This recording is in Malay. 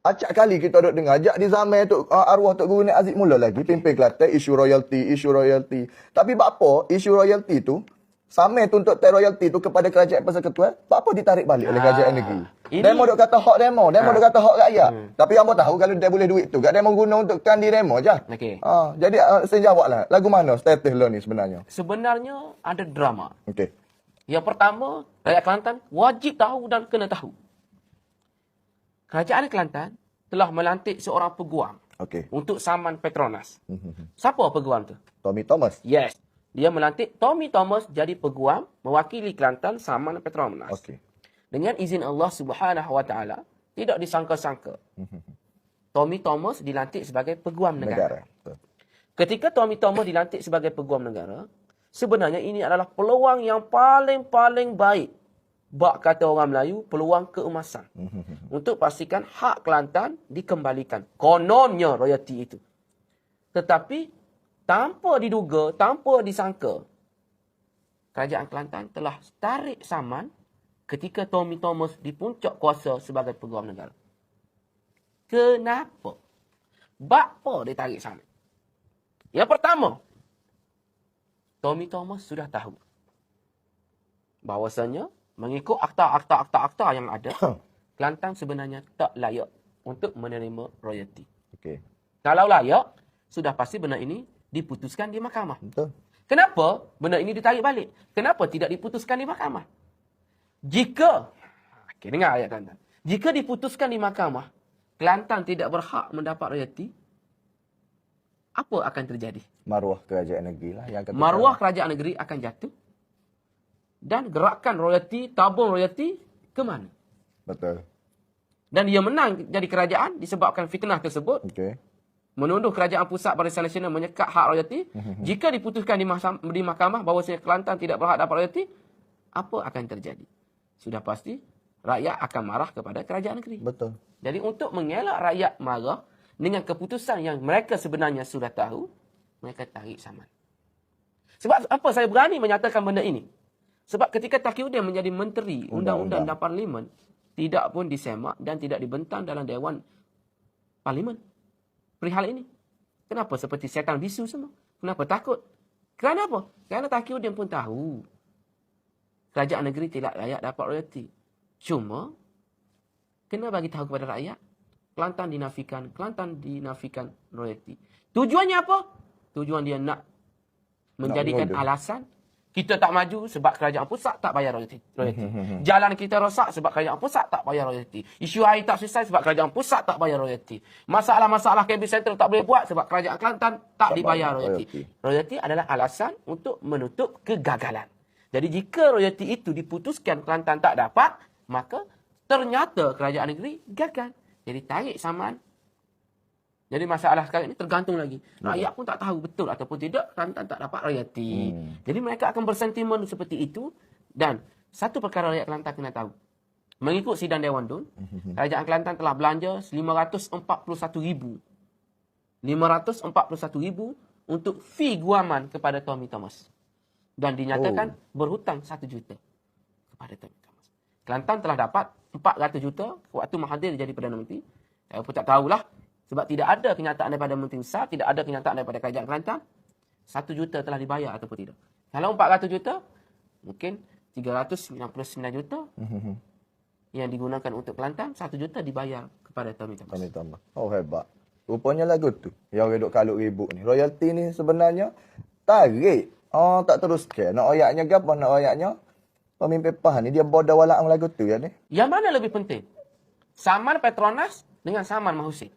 Acak kali kita duk dengar ajak di zaman tu uh, arwah Tok Guru Nek Aziz mula lagi pimpin Kelantan isu royalty, isu royalty. Tapi buat apa isu royalty tu Samai tuntut tax royalty tu kepada kerajaan persekutuan, buat apa ditarik balik oleh Ah, kerajaan negeri? ini- Demo duk kata hak demo, demo Ah. duk kata hak rakyat. Tapi hangpa tahu kalau dia boleh duit tu, gak demo guna untuk kan di demo je. Okey. Ha, jadi uh, saya jawablah, lagu mana status lo ni sebenarnya? Sebenarnya ada drama. Okey. Yang pertama, rakyat Kelantan wajib tahu dan kena tahu. Kerajaan Kelantan telah melantik seorang peguam Okey. untuk saman Petronas. Siapa peguam tu? Tommy Thomas. Yes. Dia melantik Tommy Thomas jadi peguam mewakili Kelantan saman Petronas. Okey. Dengan izin Allah Subhanahu Wa Taala, tidak disangka-sangka. Tommy Thomas dilantik sebagai peguam negara. Negara. Ketika Tommy Thomas dilantik sebagai peguam negara, sebenarnya ini adalah peluang yang paling-paling baik. Bak kata orang Melayu, peluang keemasan. Untuk pastikan hak Kelantan dikembalikan. Kononnya royalty itu. Tetapi, tanpa diduga, tanpa disangka, Kerajaan Kelantan telah tarik saman ketika Tommy Thomas di puncak kuasa sebagai peguam negara. Kenapa? Bapa dia tarik saman? Yang pertama, Tommy Thomas sudah tahu bahawasanya mengikut akta-akta-akta-akta yang ada, Kelantan sebenarnya tak layak untuk menerima royalty. Okey. Kalau layak, sudah pasti benda ini diputuskan di mahkamah. Betul. Kenapa benda ini ditarik balik? Kenapa tidak diputuskan di mahkamah? Jika, okay, dengar ayat Kelantan. Jika diputuskan di mahkamah, Kelantan tidak berhak mendapat royalty, apa akan terjadi? Maruah kerajaan negeri lah yang kata Maruah kerajaan negeri akan jatuh dan gerakan royalty, tabung royalty ke mana? Betul. Dan dia menang jadi kerajaan disebabkan fitnah tersebut Okey. menuduh kerajaan pusat Barisan Nasional menyekat hak royalty. Jika diputuskan di mahkamah, di mahkamah bahawa Kelantan tidak berhak dapat royalty, apa akan terjadi? Sudah pasti rakyat akan marah kepada kerajaan negeri. Betul. Jadi untuk mengelak rakyat marah dengan keputusan yang mereka sebenarnya sudah tahu, mereka tarik saman. Sebab apa saya berani menyatakan benda ini? Sebab ketika Taqiyuddin menjadi menteri Undang-Undang dan Parlimen, tidak pun disemak dan tidak dibentang dalam Dewan Parlimen. Perihal ini. Kenapa seperti setan bisu semua? Kenapa takut? Kerana apa? Kerana Taqiyuddin pun tahu. Kerajaan negeri tidak layak dapat royalty. Cuma, kena bagi tahu kepada rakyat, Kelantan dinafikan, Kelantan dinafikan royalty. Tujuannya apa? Tujuan dia nak menjadikan mengoda. alasan kita tak maju sebab kerajaan pusat tak bayar royalty. royalty. Jalan kita rosak sebab kerajaan pusat tak bayar royalty. Isu air tak selesai sebab kerajaan pusat tak bayar royalty. Masalah-masalah kabel sentral tak boleh buat sebab kerajaan Kelantan tak, Tak dibayar royalty. Royalty adalah alasan untuk menutup kegagalan. Jadi jika royalty itu diputuskan Kelantan tak dapat, maka ternyata kerajaan negeri gagal. Jadi tarik saman. Jadi masalah sekarang ini tergantung lagi. Rakyat pun tak tahu betul ataupun tidak Kelantan tak dapat royalty. Hmm. Jadi mereka akan bersentimen seperti itu dan satu perkara rakyat Kelantan kena tahu. Mengikut sidang Dewan Dun, kerajaan Kelantan telah belanja 541 ribu 541 ribu untuk fee guaman kepada Tommy Thomas. Dan dinyatakan berhutang 1 juta kepada Tommy Thomas. Kelantan telah dapat 400 juta waktu Mahathir jadi Perdana Menteri. Saya pun tak tahulah. Sebab tidak ada kenyataan daripada Menteri Besar, tidak ada kenyataan daripada Kerajaan Kelantan. 1 juta telah dibayar ataupun tidak. Kalau 400 juta, mungkin 399 juta yang digunakan untuk Kelantan, 1 juta dibayar kepada Tommy Thomas. Kami tambah. Oh hebat. Rupanya lagu tu. Yang orang duk kalut ribut ni. Royalty ni sebenarnya tarik. Oh tak teruskan. Nak ayatnya apa? Nak ayatnya pemimpin PAH ni dia bodoh walang lagu tu ya ni. Yang mana lebih penting? Saman Petronas dengan Saman Mahusin.